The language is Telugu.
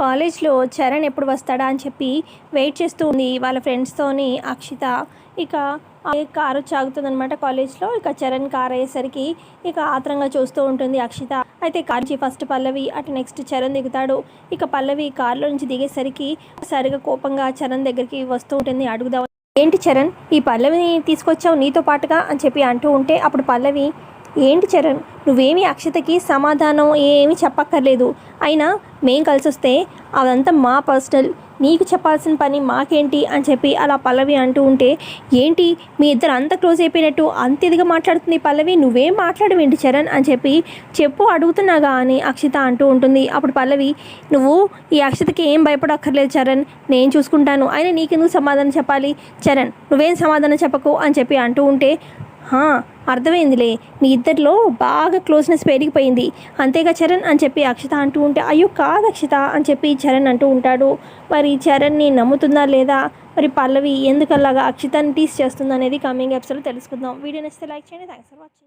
కాలేజ్లో చరణ్ ఎప్పుడు వస్తాడా అని చెప్పి వెయిట్ చేస్తూ ఉంది వాళ్ళ ఫ్రెండ్స్తోని అక్షిత. ఇక కారు సాగుతుందనమాట కాలేజ్లో. ఇక చరణ్ కార్ అయ్యేసరికి ఇక ఆత్రంగా చూస్తూ ఉంటుంది అక్షిత. అయితే కార్ ఫస్ట్ పల్లవి అటు నెక్స్ట్ చరణ్ దిగుతాడు. ఇక పల్లవి కారులో నుంచి దిగేసరికి సరిగా కోపంగా చరణ్ దగ్గరికి వస్తూ ఉంటుంది. అడుగుదాం. ఏంటి చరణ్ ఈ పల్లవిని తీసుకొచ్చావు నీతో పాటుగా? అని చెప్పి అంటూ ఉంటే అప్పుడు పల్లవి ఏంటి చరణ్? నువ్వేమి అక్షతకి సమాధానం ఏమీ చెప్పక్కర్లేదు. అయినా మేం కలిసి వస్తే అదంతా మా పర్సనల్. నీకు చెప్పాల్సిన పని మాకేంటి అని చెప్పి అలా పల్లవి అంటూ ఉంటే ఏంటి? మీ ఇద్దరు అంత క్లోజ్ అయిపోయినట్టు అంత ఇదిగా మాట్లాడుతుంది పల్లవి? నువ్వేం మాట్లాడవేంటి చరణ్ అని చెప్పి చెప్పు అడుగుతున్నాగా అని అక్షిత అంటూ ఉంటుంది. అప్పుడు పల్లవి నువ్వు ఈ అక్షతకి ఏం భయపడక్కర్లేదు చరణ్. నేను చూసుకుంటాను. అయినా నీకెందుకు సమాధానం చెప్పాలి? చరణ్ నువ్వేం సమాధానం చెప్పకు? అని చెప్పి అంటూ ఉంటే "హా, అర్థమైందిలే. మీ ఇద్దరిలో బాగా క్లోజ్నెస్ పెరిగిపోయింది. అంతేగా చరణ్ అని చెప్పి అక్షిత అంటూ ఉంటే అయ్యో కాదు అక్షిత అని చెప్పి చరణ్ అంటూ ఉంటాడు. మరి చరణ్ని నమ్ముతుందా లేదా? మరి పల్లవి ఎందుకలాగా అక్షితని టీస్ చేస్తుందనేది కమింగ్ ఎపిసోడ్లో తెలుసుకుందాం. వీడియో నచ్చితే లైక్ చేయండి. Thanks for watching